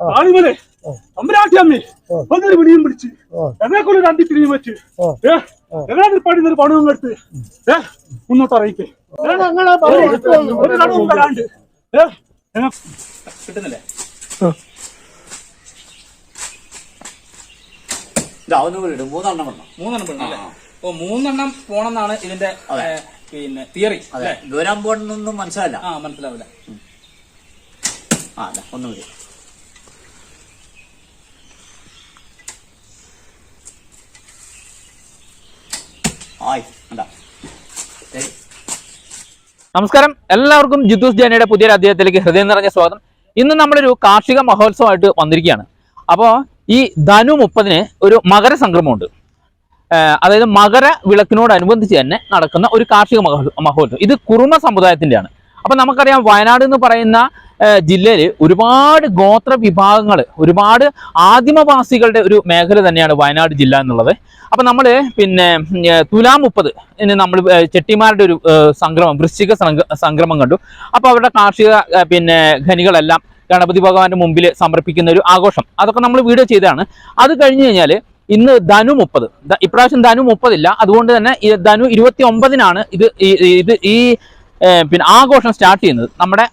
ആളുകളെ അമ്പരാട്ടി അമ്മേ ആ. ഒന്നൊരു വിളിയും പിടിച്ച് കൊണ്ട് രണ്ടി തിരിഞ്ഞു വെച്ച്. ആ. ഏ എങ്ങനെ പാടുന്നൊരു പണവും എടുത്ത്. ഏ മുന്നോട്ട് അറിയിക്കേ ഒരു കടവും വരാണ്ട് ഏ കിട്ടുന്നില്ലേ? ഒന്ന് മൂന്നെണ്ണം മൂന്നെണ്ണം പോകണം അല്ലേ? മൂന്നെണ്ണം പോണെന്നാണ് ഇതിന്റെ പിന്നെ തിയറി. അതെ. അല്ലേ? ദൂരം പോണെന്നൊന്നും മനസ്സിലാവില്ല. ആ മനസ്സിലാവില്ല. ആ അതെ ഒന്നുകൂടി നമസ്കാരം. എല്ലാവർക്കും ജിത്തൂസ് ജാനിയുടെ പുതിയൊരു അധ്യായത്തിലേക്ക് ഹൃദയം നിറഞ്ഞ സ്വാഗതം. ഇന്ന് നമ്മളൊരു കാർഷിക മഹോത്സവമായിട്ട് വന്നിരിക്കുകയാണ്. അപ്പോൾ ഈ ധനു മുപ്പതിന് ഒരു മകര സംക്രമമുണ്ട്. അതായത് മകര വിളക്കിനോടനുബന്ധിച്ച് തന്നെ നടക്കുന്ന ഒരു കാർഷിക മഹോത്സവം. ഇത് കുറുമ സമുദായത്തിന്റെയാണ്. അപ്പം നമുക്കറിയാം വയനാട് എന്ന് പറയുന്ന ജില്ലയിൽ ഒരുപാട് ഗോത്ര വിഭാഗങ്ങൾ ഒരുപാട് ആദിമവാസികളുടെ ഒരു മേഖല തന്നെയാണ് വയനാട് ജില്ല എന്നുള്ളത്. അപ്പം നമ്മൾ പിന്നെ തുലാ മുപ്പത് നമ്മൾ ചെട്ടിമാരുടെ ഒരു സംക്രമം വൃശ്ചിക സംക്രമം കണ്ടു. അപ്പോൾ അവരുടെ കാർഷിക പിന്നെ ഖനികളെല്ലാം ഗണപതി ഭഗവാന്റെ മുമ്പിൽ സമർപ്പിക്കുന്ന ഒരു ആഘോഷം. അതൊക്കെ നമ്മൾ വീഡിയോ ചെയ്തതാണ്. അത് കഴിഞ്ഞ് കഴിഞ്ഞാൽ ഇന്ന് ധനു മുപ്പത്. ഇപ്രാവശ്യം ധനു മുപ്പതില്ല. അതുകൊണ്ട് തന്നെ ധനു ഇരുപത്തി ഒമ്പതിനാണ് ഇത് ഇത് ഈ പിന്നെ ആഘോഷം സ്റ്റാർട്ട് ചെയ്യുന്നത്. നമ്മുടെ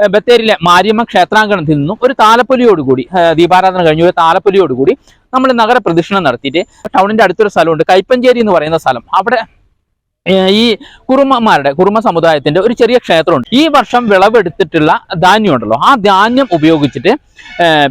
ബത്തേരിയിലെ മാരിയമ്മ ക്ഷേത്രാങ്കണത്തിൽ നിന്നും ഒരു താലപ്പൊലിയോടുകൂടി കൂടി ദീപാരാധന കഴിഞ്ഞ ഒരു താലപ്പൊലിയോടുകൂടി നമ്മൾ നഗരപ്രദക്ഷിണം നടത്തിയിട്ട് ടൗണിന്റെ അടുത്തൊരു സ്ഥലമുണ്ട് കൈപ്പഞ്ചേരി എന്ന് പറയുന്ന സ്ഥലം. അവിടെ ഈ കുറുമമാരുടെ കുറുമ സമുദായത്തിന്റെ ഒരു ചെറിയ ക്ഷേത്രമുണ്ട്. ഈ വർഷം വിളവെടുത്തിട്ടുള്ള ധാന്യം ഉണ്ടല്ലോ ആ ധാന്യം ഉപയോഗിച്ചിട്ട്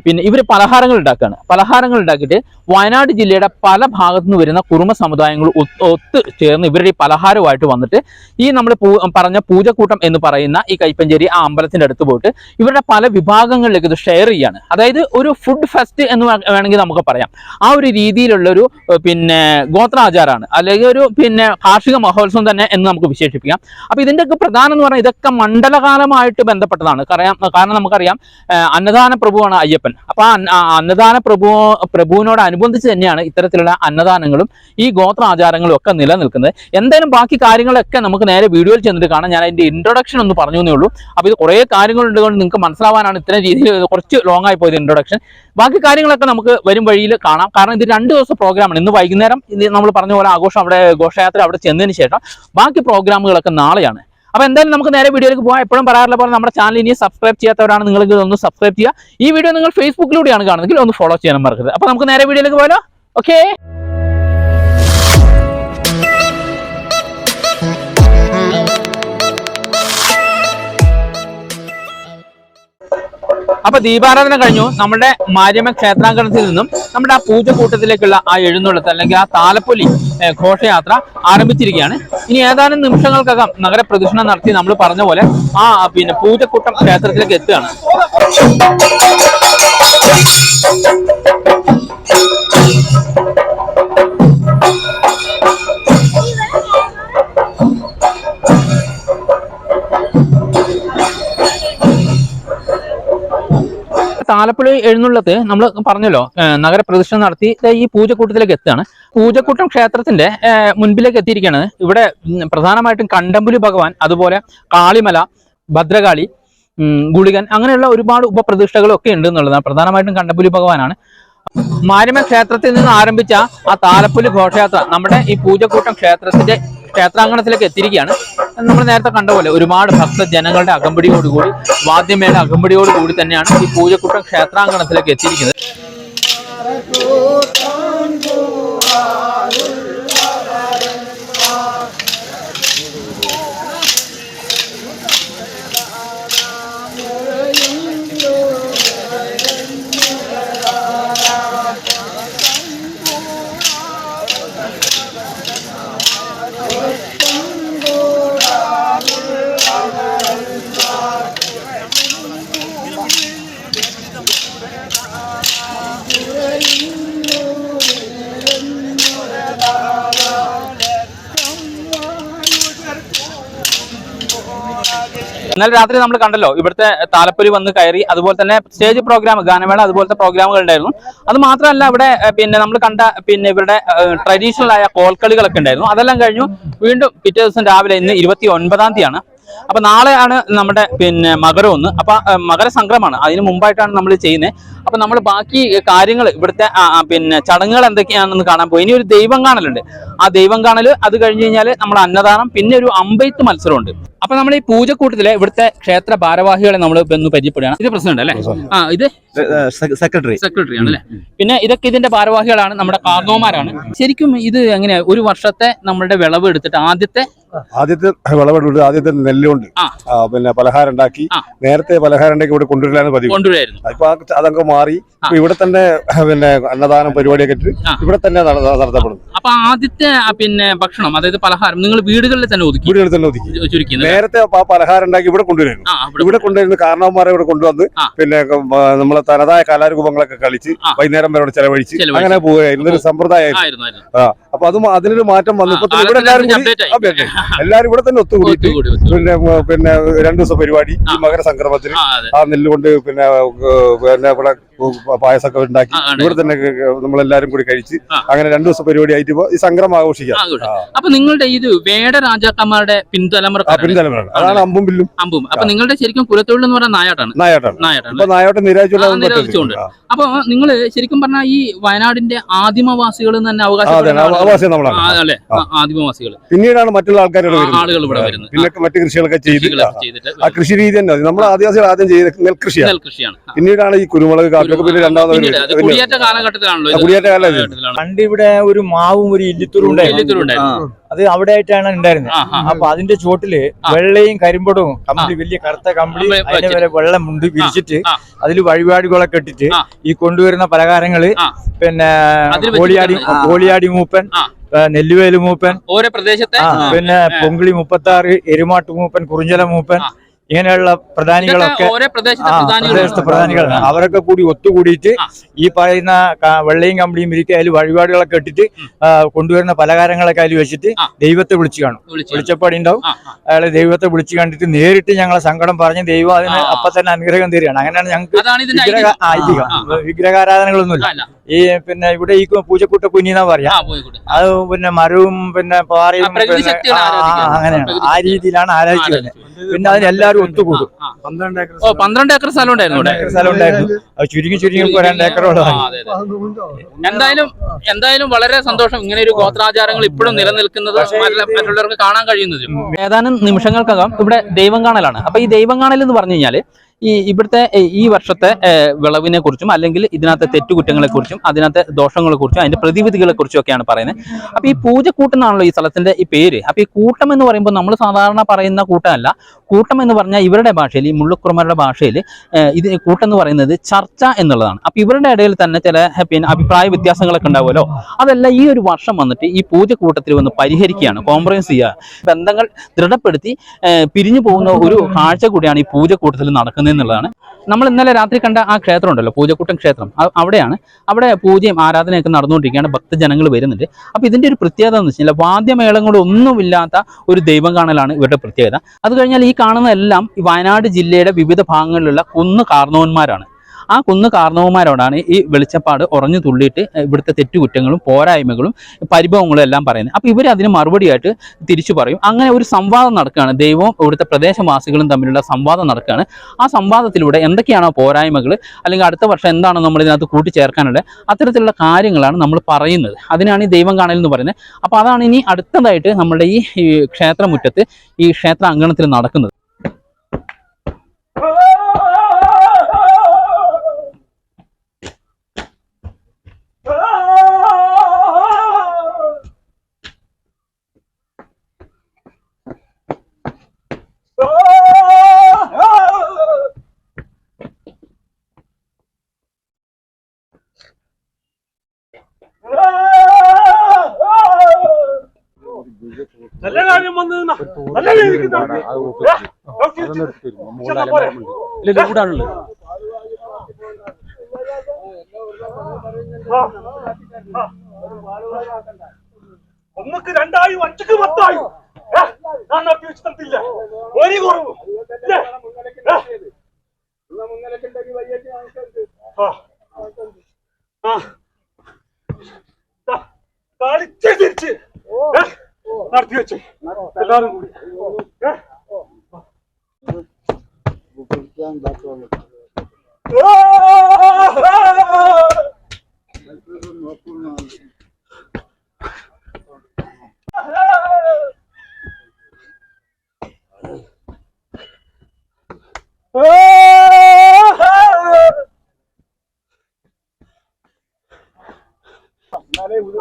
പിന്നെ ഇവർ പലഹാരങ്ങൾ ഉണ്ടാക്കുകയാണ് പലഹാരങ്ങൾ ഉണ്ടാക്കിയിട്ട് വയനാട് ജില്ലയുടെ പല ഭാഗത്തു നിന്ന് വരുന്ന കുറുമ സമുദായങ്ങൾ ഒത്ത് ചേർന്ന് ഇവരുടെ ഈ പലഹാരമായിട്ട് വന്നിട്ട് ഈ നമ്മൾ പറഞ്ഞ പൂജക്കൂട്ടം എന്ന് പറയുന്ന ഈ കൈപ്പഞ്ചേരി ആ അമ്പലത്തിന്റെ അടുത്ത് പോയിട്ട് ഇവരുടെ പല വിഭാഗങ്ങളിലേക്ക് ഇത് ഷെയർ ചെയ്യാണ്. അതായത് ഒരു ഫുഡ് ഫെസ്റ്റ് എന്ന് വേണമെങ്കിൽ നമുക്ക് പറയാം. ആ ഒരു രീതിയിലുള്ള ഒരു പിന്നെ ഗോത്രാചാരമാണ് അല്ലെങ്കിൽ ഒരു പിന്നെ കാർഷിക മഹോത്സവം തന്നെ എന്ന് നമുക്ക് വിശേഷിപ്പിക്കാം. അപ്പൊ ഇതിന്റെയൊക്കെ പ്രധാനം എന്ന് പറഞ്ഞാൽ ഇതൊക്കെ മണ്ഡലകാലമായിട്ട് ബന്ധപ്പെട്ടതാണ്. കാരണം കാരണം നമുക്കറിയാം അന്നദാന പ്രഭുവാണ് അയ്യപ്പൻ. അപ്പൊ ആ അന്ന- ആ അന്നദാന പ്രഭു പ്രഭുവിനോടനുബന്ധിച്ച് തന്നെയാണ് ഇത്തരത്തിലുള്ള അന്നദാനങ്ങളും ഈ ഗോത്ര ആചാരങ്ങളും ഒക്കെ നിലനിൽക്കുന്നത്. എന്തായാലും ബാക്കി കാര്യങ്ങളൊക്കെ നമുക്ക് നേരെ വീഡിയോയിൽ ചെന്നിട്ട് കാണാം. ഞാൻ അതിന്റെ ഇൻട്രൊഡക്ഷൻ ഒന്ന് പറഞ്ഞു എന്നേ ഉള്ളൂ. അപ്പൊ ഇത് കുറേ കാര്യങ്ങളുണ്ട് കൊണ്ട് നിങ്ങൾക്ക് മനസ്സിലാവാനാണ് ഇത്തരം രീതിയിൽ കുറച്ച് ലോങ് ആയി പോയത് ഇൻട്രൊഡക്ഷൻ ബാക്കി കാര്യങ്ങളൊക്കെ നമുക്ക് വരും വഴിയിൽ കാണാം. കാരണം ഇത് രണ്ട് ദിവസം പ്രോഗ്രാമാണ് ഇന്ന് വൈകുന്നേരം നമ്മൾ പറഞ്ഞ പോലെ ആഘോഷം അവിടെ ഘോഷയാത്ര അവിടെ ചെന്നതിന് ശേഷം ബാക്കി പ്രോഗ്രാമുകളൊക്കെ നാളെയാണ്. അപ്പൊ എന്തായാലും നമുക്ക് നേരെ വീഡിയോയിലേക്ക് പോകാം എപ്പോഴും പറയാറുള്ള പോലെ നമ്മുടെ ചാനൽ ഇനി സബ്സ്ക്രൈബ് ചെയ്യാത്തവരാണ് നിങ്ങൾ ഇതൊന്ന് സബ്സ്ക്രൈബ് ചെയ്യുക. ഈ വീഡിയോ നിങ്ങൾ ഫേസ്ബുക്കിലൂടെയാണ് കാണുന്നതെങ്കിൽ ഒന്ന് ഫോളോ ചെയ്യാൻ മറക്കരുത്. അപ്പൊ നമുക്ക് നേരെ വീഡിയോയിലേക്ക് പോയാലോ? ഓക്കേ അപ്പൊ ദീപാരാധന കഴിഞ്ഞു. നമ്മുടെ മാര്യമ്മ ക്ഷേത്രാങ്കണത്തിൽ നിന്നും നമ്മുടെ ആ പൂജക്കൂട്ടത്തിലേക്കുള്ള ആ എഴുന്നള്ളത്ത് അല്ലെങ്കിൽ ആ താലപ്പൊലി ഘോഷയാത്ര ആരംഭിച്ചിരിക്കുകയാണ്. ഇനി ഏതാനും നിമിഷങ്ങൾക്കകം നഗരപ്രദക്ഷിണം നടത്തി നമ്മൾ പറഞ്ഞ പോലെ ആ പിന്നെ പൂജക്കൂട്ടം ക്ഷേത്രത്തിലേക്ക് എത്തുകയാണ്. താലപ്പൊലി എഴുന്നള്ളത്ത് നമ്മൾ പറഞ്ഞല്ലോ നഗരപ്രദക്ഷിണം നടത്തി ഈ പൂജക്കൂട്ടത്തിലേക്ക് എത്തുകയാണ്. പൂജക്കൂട്ടം ക്ഷേത്രത്തിന്റെ മുൻപിലേക്ക് എത്തിയിരിക്കുകയാണ്. ഇവിടെ പ്രധാനമായിട്ടും കണ്ടമ്പുലി ഭഗവാൻ അതുപോലെ കാളിമല ഭദ്രകാളി ഗുളികൻ അങ്ങനെയുള്ള ഒരുപാട് ഉപപ്രതിഷ്ഠകളൊക്കെ ഉണ്ട് എന്നുള്ളതാണ്. പ്രധാനമായിട്ടും കണ്ടമ്പുലി ഭഗവാനാണ്. മാരിമ ക്ഷേത്രത്തിൽ നിന്ന് ആരംഭിച്ച ആ താലപ്പൊലി ഘോഷയാത്ര നമ്മുടെ ഈ പൂജക്കൂട്ടം ക്ഷേത്രത്തിന്റെ ക്ഷേത്രാങ്കണത്തിലേക്ക് എത്തിയിരിക്കുകയാണ്. നമ്മൾ നേരത്തെ കണ്ട പോലെ ഒരുപാട് ഭക്തജനങ്ങളുടെ അകമ്പടിയോടുകൂടി വാദ്യമേള അകമ്പടിയോടുകൂടി തന്നെയാണ് ഈ പൂജക്കൂട്ടം ക്ഷേത്രാങ്കണത്തിലേക്ക് എത്തിയിരിക്കുന്നത്. ഇന്നലെ രാത്രി നമ്മൾ കണ്ടല്ലോ ഇവിടുത്തെ താലപ്പൊലി വന്ന് കയറി അതുപോലെ തന്നെ സ്റ്റേജ് പ്രോഗ്രാം ഗാനമേള അതുപോലത്തെ പ്രോഗ്രാമുകൾ ഉണ്ടായിരുന്നു അത് മാത്രമല്ല ഇവിടെ പിന്നെ നമ്മൾ കണ്ട പിന്നെ ഇവരുടെ ട്രഡീഷണൽ ആയ കോൽക്കളികളൊക്കെ ഉണ്ടായിരുന്നു. അതെല്ലാം കഴിഞ്ഞു. വീണ്ടും പിറ്റേ ദിവസം രാവിലെ ഇന്ന് ഇരുപത്തി ഒൻപതാം തീയതിയാണ്. അപ്പൊ നാളെയാണ് നമ്മുടെ പിന്നെ മകരം ഒന്ന്. അപ്പൊ മകരസംക്രമാണ് അതിന് മുമ്പായിട്ടാണ് നമ്മൾ ചെയ്യുന്നത് അപ്പൊ നമ്മൾ ബാക്കി കാര്യങ്ങൾ ഇവിടുത്തെ പിന്നെ ചടങ്ങുകൾ എന്തൊക്കെയാണെന്ന് കാണാൻ പോയി. ഇനി ഒരു ദൈവം കാണലുണ്ട്. ആ ദൈവം കാണൽ അത് കഴിഞ്ഞ് കഴിഞ്ഞാൽ നമ്മൾ അന്നദാനം പിന്നെ ഒരു അമ്പെയ്ത്ത് മത്സരമുണ്ട്. അപ്പൊ നമ്മൾ ഈ പൂജക്കൂട്ടത്തിലെ ഇവിടുത്തെ ക്ഷേത്ര ഭാരവാഹികളെ നമ്മൾ ഒന്ന് പരിചയപ്പെടുകയാണ്. ഇത് പ്രസിഡന്റ് അല്ലേ? ആ ഇത് സെക്രട്ടറി. സെക്രട്ടറി ആണ് അല്ലേ? പിന്നെ ഇതൊക്കെ ഇതിന്റെ ഭാരവാഹികളാണ്. നമ്മുടെ കാർന്നോമാരാണ്. ശരിക്കും ഇത് എങ്ങനെയാ? ഒരു വർഷത്തെ നമ്മളുടെ വിളവ് എടുത്തിട്ട് ആദ്യത്തെ ആദ്യത്തെ വിളവെടുത്ത് ആദ്യത്തെ. ആ, പിന്നെ പലഹാരം ഉണ്ടാക്കി നേരത്തെ പലഹാരം ഉണ്ടാക്കി ഇവിടെ കൊണ്ടുവരലാണ് പതിവ്. ഇപ്പൊ അതങ്ങ് മാറി ഇപ്പൊ ഇവിടെ തന്നെ പിന്നെ അന്നദാനം പരിപാടിയൊക്കെ ഇട്ട് ഇവിടെ തന്നെ നടത്തപ്പെടും. നടത്തപ്പെടുന്നു അപ്പൊ ആദ്യത്തെ പിന്നെ ഭക്ഷണം അതായത് പലഹാരം നിങ്ങൾ വീടുകളിൽ തന്നെ ഒതുക്കി? വീടുകളിൽ തന്നെ ഒതുക്കി. നേരത്തെ ആ പലഹാരം ഉണ്ടാക്കി ഇവിടെ കൊണ്ടുവരുന്നു ഇവിടെ കൊണ്ടുവരുന്ന കാരണവന്മാരെ ഇവിടെ കൊണ്ടുവന്ന് പിന്നെ നമ്മളെ തനതായ കലാരൂപങ്ങളൊക്കെ കളിച്ച്. വൈകുന്നേരം വരെ ചെലവഴിച്ച്. അങ്ങനെ പോവുകയായിരുന്നു. ഒരു സമ്പ്രദായമായിരുന്നു. അപ്പൊ അതും അതിനൊരു മാറ്റം വന്നു. ഇപ്പൊ ഇവിടെ എല്ലാവരും കൂടി ആയി. എല്ലാവരും ഇവിടെ തന്നെ ഒത്തുകൂടിയിട്ട് ഒത്തുകൂടി, ഒത്തുകൂടി. പിന്നെ പിന്നെ രണ്ടു ദിവസം പരിപാടി ഈ മകര സംക്രമത്തിന് ആ അതെ. ആ നെല്ല് കൊണ്ട് പിന്നെ പിന്നെ ഇവിടെ പായസമൊക്കെ ഉണ്ടാക്കി. ഇവിടെ തന്നെ നമ്മളെല്ലാരും കൂടി കഴിച്ച് അങ്ങനെ രണ്ടു ദിവസം പരിപാടി ആയിട്ട് ഈ സംക്രമം ആഘോഷിക്കാം. ആഘോഷം. അപ്പൊ നിങ്ങളുടെ ഇത് വേട രാജാക്കന്മാരുടെ പിൻതലമുറ പിൻതലമുറ അതാണ് അമ്പും ബില്ലും അമ്പും. അപ്പൊ നിങ്ങളുടെ ശരിക്കും കുലത്തൊഴിൽ എന്ന് പറഞ്ഞാൽ നായാട്ടാണ്. നായാട്ടാണ്. നായാട്ടാണ് നായാട്ടം നിരോധിച്ചുകൊണ്ട്. അപ്പൊ നിങ്ങൾ ശരിക്കും പറഞ്ഞാൽ ഈ വയനാടിന്റെ ആദിമവാസികൾ തന്നെ അവകാശം. ആ, ആദിമവാസികൾ പിന്നീടാണ് മറ്റുള്ള ആൾക്കാരുടെ ആളുകൾ ഇവിടെ വരുന്നത്. പിന്നെ മറ്റു കൃഷികളൊക്കെ ചെയ്ത് ചെയ്തിട്ട് ആ കൃഷി രീതി തന്നെ. നമ്മൾ ആദിവാസികൾ ആദ്യം ചെയ്ത നെൽകൃഷിയാണ്. പിന്നീടാണ് ഈ കുരുമുളക് പിന്നെ രണ്ടാമത്. കുടിയേറ്റ കാലഘട്ടത്തിലാണല്ലോ കുടിയേറ്റ. കാലഘട്ടത്തിലാണ്. പണ്ട് ഇവിടെ ഒരു മാവും ഒരു ഇല്ലിത്തൂറും ഉണ്ടായിരുന്നു. അത് അവിടെ ആയിട്ടാണ് ഉണ്ടായിരുന്നത്. അപ്പൊ അതിന്റെ ചോട്ടിൽ വെള്ളയും കരിമ്പടവും കമ്പിളി വലിയ കറുത്ത കമ്പിളി അതിന്റെ വരെ വെള്ളം മുണ്ട് വിരിച്ചിട്ട് ആ. അതിൽ വഴിപാടുകളൊക്കെ ഇട്ടിട്ട് ഈ കൊണ്ടുവരുന്ന പലഹാരങ്ങൾ പിന്നെ കോളിയാടി കോളിയാടി മൂപ്പൻ നെല്ലുവേലി മൂപ്പൻ ഓരോ പ്രദേശത്തെ? പിന്നെ പൊങ്കിളി മുപ്പത്തി ആറ് എരുമാട്ട് മൂപ്പൻ കുറിഞ്ചല മൂപ്പൻ. ഇങ്ങനെയുള്ള പ്രധാനികളൊക്കെ പ്രദേശത്തെ പ്രധാനികളാണ്. അവരൊക്കെ കൂടി ഒത്തുകൂടിയിട്ട്. ഈ പറയുന്ന വെള്ളയും കമ്പിളിയും ഇരിക്കുക അതിൽ വഴിപാടുകളൊക്കെ ഇട്ടിട്ട് കൊണ്ടുവരുന്ന പലഹാരങ്ങളൊക്കെ അതിൽ വെച്ചിട്ട്. ദൈവത്തെ വിളിച്ചു കാണും. വിളിച്ചു വിളിച്ചപ്പാടി ഉണ്ടാവും. അയാളെ ദൈവത്തെ വിളിച്ചു കണ്ടിട്ട് നേരിട്ട് ഞങ്ങളെ സങ്കടം പറഞ്ഞ് ദൈവം അതിന്. അപ്പൊ തന്നെ അനുഗ്രഹം തരികയാണ്. അങ്ങനെയാണ് ഞങ്ങൾക്ക് വിഗ്രഹ ഐതിഹ്യം. വിഗ്രഹാരാധനകളൊന്നുമില്ല. ഈ പിന്നെ ഇവിടെ ഈ പൂജക്കൂട്ട കുഞ്ഞിന്നാ പറയാ. ആ, പോയിക്കോട്ടെ. അത് പിന്നെ മരവും പിന്നെ പാറയും. അങ്ങനെയാണ്. ആ രീതിയിലാണ് ആരാധിച്ചു വരുന്നത് ആരാധിച്ചു. അതിന് എല്ലാവരും ഒത്തുകൂടും. ഓ പന്ത്രണ്ട് ഏക്കർ സ്ഥലം ഉണ്ടായിരുന്നു ഇവിടെ. അത് ചുരുങ്ങി ചുരുങ്ങി രണ്ട് ഏക്കറോളം. എന്തായാലും എന്തായാലും വളരെ സന്തോഷം ഇങ്ങനെ ഒരു ഗോത്രാചാരങ്ങൾ ഇപ്പോഴും നിലനിൽക്കുന്നത് മറ്റുള്ള- മറ്റുള്ളവർക്ക് കാണാൻ കഴിയുന്നതും ഏതാനും നിമിഷങ്ങൾക്കകം ഇവിടെ ദൈവം കാണലാണ്. അപ്പൊ ഈ ദൈവം കാണൽ എന്ന് പറഞ്ഞു കഴിഞ്ഞാൽ ഈ ഇവിടുത്തെ ഈ വർഷത്തെ വിളവിനെ കുറിച്ചും അല്ലെങ്കിൽ ഇതിനകത്തെ തെറ്റുകുറ്റങ്ങളെ കുറിച്ചും അതിനകത്തെ ദോഷങ്ങളെ കുറിച്ചും അതിന്റെ പ്രതിവിധികളെ കുറിച്ചും ഒക്കെയാണ് പറയുന്നത്. അപ്പൊ ഈ പൂജക്കൂട്ടം എന്നാണല്ലോ ഈ സ്ഥലത്തിന്റെ ഈ പേര്. അപ്പൊ ഈ കൂട്ടം എന്ന് പറയുമ്പോൾ നമ്മൾ സാധാരണ പറയുന്ന കൂട്ടമല്ല. കൂട്ടം എന്ന് പറഞ്ഞാൽ ഇവരുടെ ഭാഷയിൽ ഈ മുള്ളുക്കുറമരുടെ ഭാഷയിൽ ഇത് കൂട്ടം എന്ന് പറയുന്നത് ചർച്ച എന്നുള്ളതാണ്. അപ്പൊ ഇവരുടെ ഇടയിൽ തന്നെ ചില പിന്നെ അഭിപ്രായ വ്യത്യാസങ്ങളൊക്കെ ഉണ്ടാവുമല്ലോ. അതല്ല ഈ ഒരു വർഷം വന്നിട്ട് ഈ പൂജക്കൂട്ടത്തിൽ വന്ന് പരിഹരിക്കുകയാണ് കോംപ്രമൈസ് ചെയ്യുക. ബന്ധങ്ങൾ ദൃഢപ്പെടുത്തി പിരിഞ്ഞു പോകുന്ന ഒരു കാഴ്ച കൂടിയാണ് ഈ പൂജക്കൂട്ടത്തിൽ നടക്കുന്നത് എന്നുള്ളതാണ്. നമ്മൾ ഇന്നലെ രാത്രി കണ്ട ആ ക്ഷേത്രം ഉണ്ടല്ലോ പൂജക്കൂട്ടം ക്ഷേത്രം. അവിടെയാണ്. അവിടെ പൂജയും ആരാധനയൊക്കെ നടന്നുകൊണ്ടിരിക്കുകയാണ് ഭക്തജനങ്ങൾ വരുന്നുണ്ട്. അപ്പോൾ ഇതിന്റെ ഒരു പ്രത്യേകത എന്ന് വെച്ചാൽ വാദ്യമേളങ്ങളൊന്നുമില്ലാത്ത ഒരു ദൈവം കാണലാണ് ഇവരുടെ പ്രത്യേകത. അത് കഴിഞ്ഞാൽ ഈ കാണുന്നതെല്ലാം വയനാട് ജില്ലയുടെ വിവിധ ഭാഗങ്ങളിലുള്ള കുന്ന് കാർന്നവന്മാരാണ് ആ കുന്ന് കാർണവന്മാരോടാണ് ഈ വെളിച്ചപ്പാട് ഉറഞ്ഞു തുള്ളിയിട്ട് ഇവിടുത്തെ തെറ്റുകുറ്റങ്ങളും പോരായ്മകളും പരിഭവങ്ങളും എല്ലാം പറയുന്നത്. അപ്പൊ ഇവർ അതിന് മറുപടിയായിട്ട് തിരിച്ചു പറയും. അങ്ങനെ ഒരു സംവാദം നടക്കുകയാണ്. ദൈവവും ഇവിടുത്തെ പ്രദേശവാസികളും തമ്മിലുള്ള സംവാദം നടക്കുകയാണ്. ആ സംവാദത്തിലൂടെ എന്തൊക്കെയാണോ പോരായ്മകൾ അല്ലെങ്കിൽ അടുത്ത വർഷം എന്താണോ നമ്മൾ ഇതിനകത്ത് കൂട്ടിച്ചേർക്കാനുള്ള അത്തരത്തിലുള്ള കാര്യങ്ങളാണ് നമ്മൾ പറയുന്നത്. അതിനാണ് ഈ ദൈവം കാണൽ എന്ന് പറയുന്നത്. അപ്പോൾ അതാണ് ഇനി അടുത്തതായിട്ട് നമ്മുടെ ഈ ക്ഷേത്രമുറ്റത്ത് ഈ ക്ഷേത്ര അങ്കണത്തിൽ നടക്കുന്നത് നല്ല കാര്യം വന്ന് നിന്നാ. ആ. ഒന്നക്ക് രണ്ടായും അഞ്ചക്ക് പത്തായും ഏ, ഞാൻ നടത്തി വെച്ച് തന്നില്ല ഒരു കുറവും ഇല്ലേ? ഏ? ആ. ആ. ദാ, കളിച്ച് തിരിച്ച് ഏ? നടത്തി വെച്ച് എല്ലാരും കൂടി ഏ?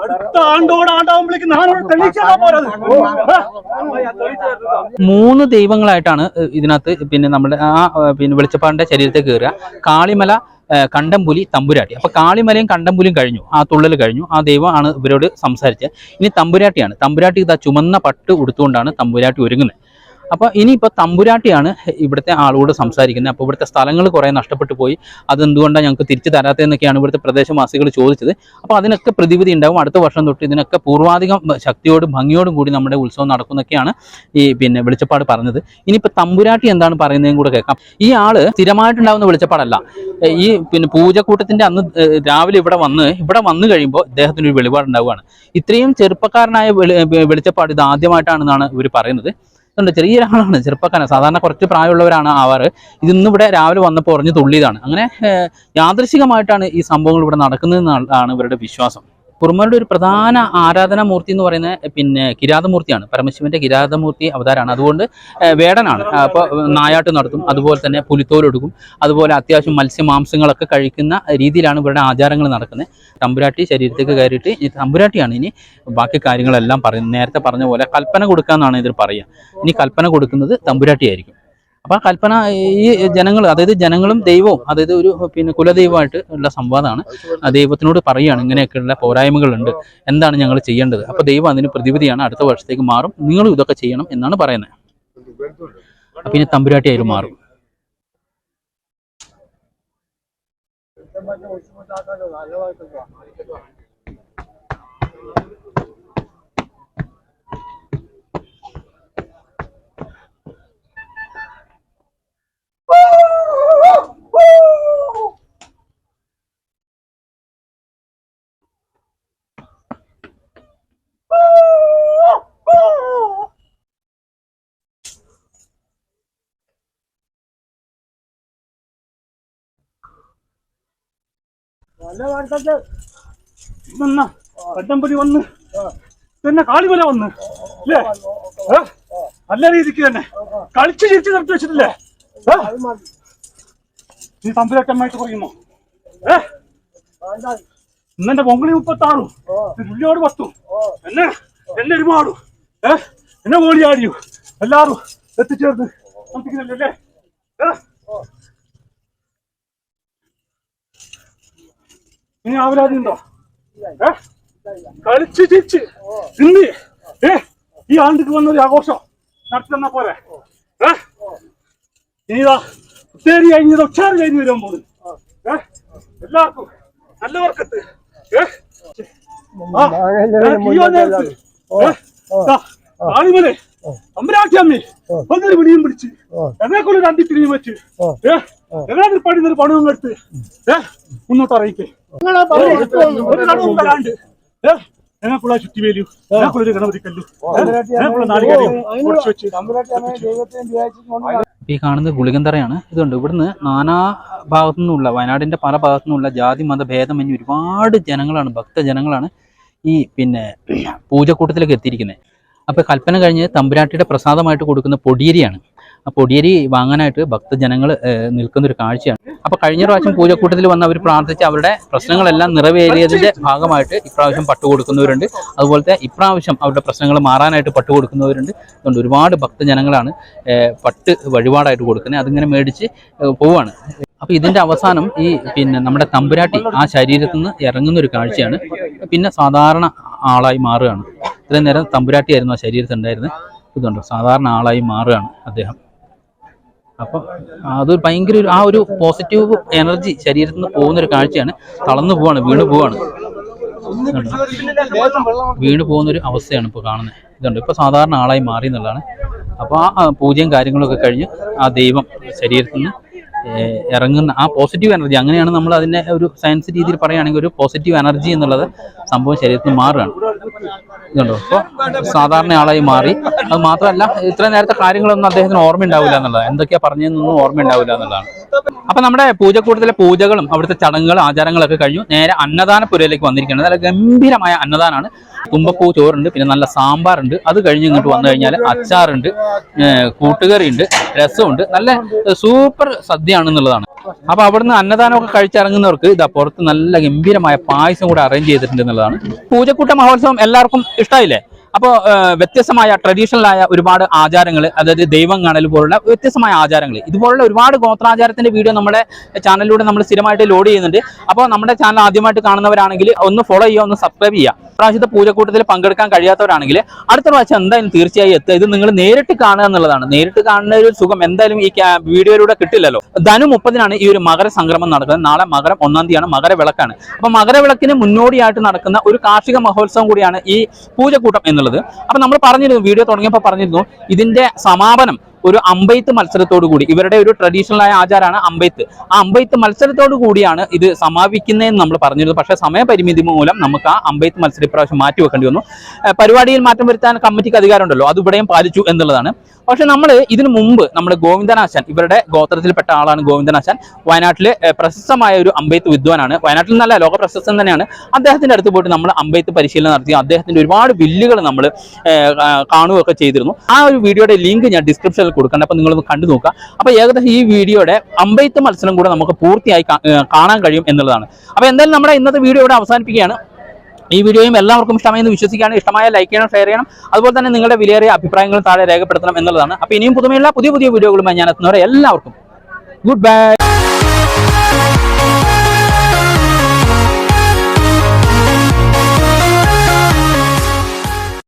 അടുത്ത ആണ്ടോട് ആണ്ടാവുമ്പോഴേക്ക് ഞാനോട് തെളിയിച്ചാ പോരത്? മൂന്ന് ദൈവങ്ങളായിട്ടാണ് ഇതിനകത്ത് പിന്നെ നമ്മുടെ ആ പിന്നെ വെളിച്ചപ്പാടിന്റെ ശരീരത്തിൽ കയറുക കാളിമല കണ്ടംപുലി തമ്പുരാട്ടി. അപ്പൊ കാളിമലയും കണ്ടംപുലിയും കഴിഞ്ഞു. ആ തുള്ളൽ കഴിഞ്ഞു. ആ ദൈവം ആണ് ഇവരോട് സംസാരിച്ചത്. ഇനി തമ്പുരാട്ടിയാണ്. തമ്പുരാട്ടി ഇതാ ചുമന്ന പട്ട് ഉടുത്തുകൊണ്ടാണ് തമ്പുരാട്ടി ഒരുങ്ങുന്നത്. അപ്പൊ ഇനിയിപ്പോ തമ്പുരാട്ടിയാണ് ഇവിടുത്തെ ആളോട് സംസാരിക്കുന്നത്. അപ്പോൾ ഇവിടുത്തെ സ്ഥലങ്ങൾ കുറെ നഷ്ടപ്പെട്ടു പോയി. അതെന്തുകൊണ്ടാണ് ഞങ്ങൾക്ക് തിരിച്ചു തരാത്തതെന്നൊക്കെയാണ് ഇവിടുത്തെ പ്രദേശവാസികൾ ചോദിച്ചത്. അപ്പോൾ അതിനൊക്കെ പ്രതിവിധി ഉണ്ടാവും. അടുത്ത വർഷം തൊട്ട് ഇതിനൊക്കെ പൂർവാധികം ശക്തിയോടും ഭംഗിയോടും കൂടി നമ്മുടെ ഉത്സവം നടക്കുന്നൊക്കെയാണ് ഈ പിന്നെ വെളിച്ചപ്പാട് പറഞ്ഞത്. ഇനിയിപ്പോൾ തമ്പുരാട്ടി എന്താണ് പറയുന്നതും കൂടെ കേൾക്കാം. ഈ ആൾ സ്ഥിരമായിട്ടുണ്ടാവുന്ന വെളിച്ചപ്പാടല്ല. ഈ പിന്നെ പൂജക്കൂട്ടത്തിന്റെ അന്ന് രാവിലെ ഇവിടെ വന്ന് ഇവിടെ വന്നു കഴിയുമ്പോൾ ഇദ്ദേഹത്തിന് ഒരു വെളിപാടുണ്ടാവുകയാണ്. ഇത്രയും ചെറുപ്പക്കാരനായ വെളിച്ചപ്പാട് ഇത് ആദ്യമായിട്ടാണെന്നാണ് ഇവർ പറയുന്നത്. അതുകൊണ്ട് ചെറിയൊരാളാണ്. ചെറുപ്പക്കാരൻ. സാധാരണ കുറച്ച് പ്രായമുള്ളവരാണ് ആവാറ്. ഇതിന്ന് ഇവിടെ രാവിലെ വന്നപ്പോൾ ഉറഞ്ഞു തുള്ളിയതാണ്. അങ്ങനെ യാദൃശികമായിട്ടാണ് ഈ സംഭവങ്ങൾ ഇവിടെ നടക്കുന്നതെന്നാണ് ഇവരുടെ വിശ്വാസം. കുറുമരുടെ ഒരു പ്രധാന ആരാധനാമൂർത്തി എന്ന് പറയുന്നത് പിന്നെ കിരാതമൂർത്തിയാണ്. പരമശിവന്റെ കിരാതമൂർത്തി അവതാരമാണ് അതുകൊണ്ട് വേടനാണ്. അപ്പോൾ നായാട്ട് നടത്തും. അതുപോലെ തന്നെ പുലിത്തോലെടുക്കും അതുപോലെ അത്യാവശ്യം മത്സ്യമാംസങ്ങളൊക്കെ കഴിക്കുന്ന രീതിയിലാണ് ഇവരുടെ ആചാരങ്ങൾ നടക്കുന്നത്. തമ്പുരാട്ടി ശരീരത്തേക്ക് കയറിയിട്ട് ഈ തമ്പുരാട്ടിയാണ് ഇനി ബാക്കി കാര്യങ്ങളെല്ലാം പറയുന്നത്. നേരത്തെ പറഞ്ഞ പോലെ കൽപ്പന കൊടുക്കാന്നാണ് ഇതിൽ പറയുക. ഇനി കൽപ്പന കൊടുക്കുന്നത് തമ്പുരാട്ടിയായിരിക്കും. അപ്പോൾ ആ കൽപ്പന ഈ ജനങ്ങൾ അതായത് ജനങ്ങളും ദൈവവും അതായത് ഒരു പിന്നെ കുലദൈവമായിട്ട് ഉള്ള സംവാദമാണ്. ആ ദൈവത്തിനോട് പറയുകയാണ് ഇങ്ങനെയൊക്കെയുള്ള പോരായ്മകളുണ്ട്. എന്താണ് ഞങ്ങൾ ചെയ്യേണ്ടത്? അപ്പൊ ദൈവം അതിന് പ്രതിവിധിയാണ് അടുത്ത വർഷത്തേക്ക് മാറും. നിങ്ങളും ഇതൊക്കെ ചെയ്യണം എന്നാണ് പറയുന്നത്. പിന്നെ തമ്പുരാട്ടി തമ്പുരാട്ടിയായിട്ട് മാറും വന്ന കണ്ടംപടി വന്ന്. പിന്നെ കാളിമല വന്ന്. അല്ലേ? നല്ല രീതിക്ക് തന്നെ. കളിച്ച് ചിരിച്ച് നിർത്തി വെച്ചിട്ടില്ലേ? നീ തമ്പുരാട്ടമായിട്ട് പറയുമോ ഏ? ഇന്നെന്റെ പൊങ്കളി മുപ്പത്താറും പുള്ളിയോട് പത്തും. എന്നെ എന്നെ ഒരുപാടും. ഏ? എന്നെ ഓടിയാടിയു എല്ലാരും എത്തിച്ചേർന്ന്. സംതിക്കുന്നല്ലേ ഏ? ഇനി ആവലാതി ഉണ്ടോ ഏ? കളിച്ച് ചിരിച്ച്. ഇന്ന് ഏ ഈ ആണ്ടിക്ക് വന്നൊരു ആഘോഷം നടത്തി തന്നാ പോരെ? ഏ? ഇനിതാ ഉത്തേരി കഴിഞ്ഞത് ഉച്ചാറ് കഴിഞ്ഞ് വരാൻ പോകുന്നു ഏ? എല്ലാവർക്കും നല്ല വർക്കത്ത്. ഏ, ഈയോ നേരത്ത്. ഏ, ദാ, ആണിമനെ അമ്പരാട്ടി അമ്മേ ഒന്നൊരു വിളിയും പിടിച്ച് എന്നെ കൊണ്ട് രണ്ടിട്ടിരിയും വെച്ച്. ഏ? എങ്ങനെ പണിന്നൊരു പണവും എടുത്ത് ഏ? മുന്നോട്ട് അറിയിക്കേ. ഒരു നടുവും തരാണ്ട് ഏ? ഞങ്ങൾക്കുള്ള ചുറ്റിവേലു ഞങ്ങൾക്കുള്ള വെച്ച്. ഈ കാണുന്നത് ഗുളികന്തറയാണ് ഇതുണ്ട്. ഇവിടുന്ന് നാനാ ഭാഗത്തു നിന്നുള്ള വയനാടിന്റെ പല ഭാഗത്തു നിന്നുള്ള ജാതി മത ഭേദമന്യേ ഒരുപാട് ജനങ്ങളാണ് ഭക്തജനങ്ങളാണ് ഈ പിന്നെ പൂജക്കൂട്ടത്തിലേക്ക് എത്തിയിരിക്കുന്നത്. അപ്പോൾ കൽപ്പന കഴിഞ്ഞ് തമ്പുരാട്ടിയുടെ പ്രസാദമായിട്ട് കൊടുക്കുന്ന പൊടിയരിയാണ്. ആ പൊടിയരി വാങ്ങാനായിട്ട് ഭക്തജനങ്ങൾ നിൽക്കുന്ന ഒരു കാഴ്ചയാണ്. അപ്പോൾ കഴിഞ്ഞ പ്രാവശ്യം പൂജക്കൂട്ടത്തിൽ വന്ന് അവർ പ്രാർത്ഥിച്ച് അവരുടെ പ്രശ്നങ്ങളെല്ലാം നിറവേറിയതിന്റെ ഭാഗമായിട്ട് ഇപ്രാവശ്യം പട്ടു കൊടുക്കുന്നവരുണ്ട്. അതുപോലത്തെ ഇപ്രാവശ്യം അവരുടെ പ്രശ്നങ്ങൾ മാറാനായിട്ട് പട്ടു കൊടുക്കുന്നവരുണ്ട്. അതുകൊണ്ട് ഒരുപാട് ഭക്തജനങ്ങളാണ് പട്ട് വഴിപാടായിട്ട് കൊടുക്കുന്നത്. അതിങ്ങനെ മേടിച്ച് പോവാണ്. അപ്പൊ ഇതിന്റെ അവസാനം ഈ പിന്നെ നമ്മുടെ തമ്പുരാട്ടി ആ ശരീരത്തിൽ നിന്ന് ഇറങ്ങുന്ന ഒരു കാഴ്ചയാണ്. പിന്നെ സാധാരണ ആളായി മാറുകയാണ്. ഇത്രയും നേരം തമ്പുരാട്ടിയായിരുന്നു ആ ശരീരത്തിൽ ഉണ്ടായിരുന്നത്. ഇതുണ്ട്? സാധാരണ ആളായി മാറുകയാണ് അദ്ദേഹം. അപ്പൊ അത് ഭയങ്കര ഒരു ആ ഒരു പോസിറ്റീവ് എനർജി ശരീരത്തിൽ നിന്ന് പോകുന്ന ഒരു കാഴ്ചയാണ്. തളർന്നു പോവാണ് വീണ് പോവാണ്. വീണ് വീണു പോകുന്ന ഒരു അവസ്ഥയാണ് ഇപ്പോൾ കാണുന്നത് ഇതുണ്ട്. ഇപ്പൊ സാധാരണ ആളായി മാറി എന്നുള്ളതാണ്. അപ്പോൾ ആ പൂജയും കാര്യങ്ങളൊക്കെ കഴിഞ്ഞ് ആ ദൈവം ശരീരത്തിൽ നിന്ന് ഇറങ്ങുന്ന ആ പോസിറ്റീവ് എനർജി അങ്ങനെയാണ് നമ്മൾ അതിന്റെ ഒരു സയൻസ് രീതിയിൽ പറയുകയാണെങ്കിൽ ഒരു പോസിറ്റീവ് എനർജി എന്നുള്ളത് സംഭവം ശരീരത്തിൽ മാറുകയാണ്. ഇതുണ്ടോ? അപ്പോൾ സാധാരണ ആളായി മാറി. അത് മാത്രമല്ല ഇത്ര നേരത്തെ കാര്യങ്ങളൊന്നും അദ്ദേഹത്തിന് ഓർമ്മ ഉണ്ടാവില്ല എന്നുള്ളത് എന്തൊക്കെയാ പറഞ്ഞതെന്നൊന്നും ഓർമ്മ ഉണ്ടാവില്ല എന്നുള്ളതാണ്. അപ്പൊ നമ്മുടെ പൂജക്കൂട്ടത്തിലെ പൂജകളും അവിടുത്തെ ചടങ്ങുകളും ആചാരങ്ങളൊക്കെ കഴിഞ്ഞു. നേരെ അന്നദാനപുരയിലേക്ക് വന്നിരിക്കുന്നത് നല്ല ഗംഭീരമായ അന്നദാനമാണ്. തുമ്പപ്പൂ ചോറുണ്ട് പിന്നെ നല്ല സാമ്പാറുണ്ട്. അത് കഴിഞ്ഞ് ഇങ്ങോട്ട് വന്നു കഴിഞ്ഞാൽ അച്ചാറുണ്ട് കൂട്ടുകറിയുണ്ട് രസമുണ്ട്. നല്ല സൂപ്പർ സദ്യ സദ്യയാണെന്നുള്ളതാണ്. അപ്പൊ അവിടുന്ന് അന്നദാനമൊക്കെ കഴിച്ചിറങ്ങുന്നവർക്ക് ഇതാ പുറത്ത് നല്ല ഗംഭീരമായ പായസം കൂടെ അറേഞ്ച് ചെയ്തിട്ടുണ്ട് എന്നുള്ളതാണ്. പൂജക്കൂട്ട മഹോത്സവം എല്ലാവർക്കും ഇഷ്ടമായില്ലേ അപ്പോൾ വ്യത്യസ്തമായ ട്രഡീഷണൽ ആയ ഒരുപാട് ആചാരങ്ങൾ അതായത് ദൈവം കാണൽ പോലുള്ള വ്യത്യസ്തമായ ആചാരങ്ങൾ ഇതുപോലുള്ള ഒരുപാട് ഗോത്രാചാരത്തിന്റെ വീഡിയോ നമ്മുടെ ചാനലിലൂടെ നമ്മൾ സ്ഥിരമായിട്ട് ലോഡ് ചെയ്യുന്നുണ്ട്. അപ്പോൾ നമ്മുടെ ചാനൽ ആദ്യമായിട്ട് കാണുന്നവരാണെങ്കിൽ ഒന്ന് ഫോളോ ചെയ്യുക ഒന്ന് സബ്സ്ക്രൈബ് ചെയ്യുക. പ്രാവശ്യത്തെ പൂജക്കൂട്ടത്തിൽ പങ്കെടുക്കാൻ കഴിയാത്തവരാണെങ്കിൽ അടുത്ത പ്രാവശ്യം എന്തായാലും തീർച്ചയായും എത്തുക. ഇത് നിങ്ങൾ നേരിട്ട് കാണുക എന്നുള്ളതാണ്. നേരിട്ട് കാണുന്ന ഒരു സുഖം എന്തായാലും ഈ വീഡിയോയിലൂടെ കിട്ടില്ലല്ലോ. ധനു മുപ്പതിനാണ് ഈ ഒരു മകര സംക്രമം നടക്കുന്നത്. നാളെ മകരം ഒന്നാം തീയതിയാണ് മകരവിളക്കാണ്. അപ്പൊ മകരവിളക്കിന് മുന്നോടിയായിട്ട് നടക്കുന്ന ഒരു കാർഷിക മഹോത്സവം കൂടിയാണ് ഈ പൂജക്കൂട്ടം എന്നുള്ളത് അപ്പൊ നമ്മൾ പറഞ്ഞിരുന്നു വീഡിയോ തുടങ്ങിയപ്പോൾ പറഞ്ഞിരുന്നു ഇതിന്റെ സമാപനം ഒരു അമ്പെയ്ത്ത് മത്സരത്തോടു കൂടി. ഇവരുടെ ഒരു ട്രഡീഷണൽ ആയ ആചാരമാണ് അമ്പെയ്ത്ത്. ആ അമ്പെയ്ത്ത് മത്സരത്തോടു കൂടിയാണ് ഇത് സമാപിക്കുന്നതെന്ന് നമ്മൾ പറഞ്ഞിരുന്നു. പക്ഷേ സമയപരിമിതി മൂലം നമുക്ക് ആ അമ്പെയ്ത്ത് മത്സരം ഇപ്രാവശ്യം മാറ്റി വെക്കേണ്ടി വന്നു പരിപാടിയിൽ മാറ്റം വരുത്താൻ കമ്മിറ്റിക്ക് അധികാരമുണ്ടല്ലോ. അത് ഇവിടെയും പാലിച്ചു എന്നുള്ളതാണ്. പക്ഷെ നമ്മൾ ഇതിനു മുമ്പ് നമ്മുടെ ഗോവിന്ദനാശാൻ ഇവരുടെ ഗോത്രത്തിൽപ്പെട്ട ആളാണ് ഗോവിന്ദനാശാൻ. വയനാട്ടിലെ പ്രശസ്തമായ ഒരു അമ്പെയ്ത്ത് വിദ്വാനാണ്. വയനാട്ടിൽ നല്ല ലോക പ്രശസ്തം തന്നെയാണ്. അദ്ദേഹത്തിന്റെ അടുത്ത് പോയിട്ട് നമ്മൾ അമ്പെയ്ത്ത് പരിശീലനം നടത്തി. അദ്ദേഹത്തിന്റെ ഒരുപാട് ബില്ലുകൾ നമ്മൾ കാണുകയൊക്കെ ചെയ്തിരുന്നു. ആ ഒരു വീഡിയോയുടെ ലിങ്ക് ഞാൻ ഡിസ്ക്രിപ്ഷനിൽ കൊടുക്കുന്നുണ്ട് അപ്പം നിങ്ങളൊന്ന് കണ്ടു നോക്കുക. അപ്പോൾ ഏകദേശം ഈ വീഡിയോയുടെ അമ്പയത്ത് മത്സരം കൂടെ നമുക്ക് പൂർത്തിയായി കാണാൻ കഴിയും എന്നുള്ളതാണ്. അപ്പോൾ എന്തായാലും നമ്മുടെ ഇന്നത്തെ വീഡിയോ ഇവിടെ അവസാനിപ്പിക്കുകയാണ്. ഈ വീഡിയോയും എല്ലാവർക്കും ഇഷ്ടമായി എന്ന് വിശ്വസിക്കുകയാണ്. ഇഷ്ടമായ ലൈക്ക് ചെയ്യണം ഷെയർ ചെയ്യണം. അതുപോലെ തന്നെ നിങ്ങളുടെ വിലയേറിയ അഭിപ്രായങ്ങളും താഴെ രേഖപ്പെടുത്തണം എന്നുള്ളതാണ്. അപ്പോൾ ഇനിയും പുതുമയുള്ള പുതിയ പുതിയ വീഡിയോകളുമായി ഞാൻ എത്തുന്നവരെ എല്ലാവർക്കും ഗുഡ് ബൈ.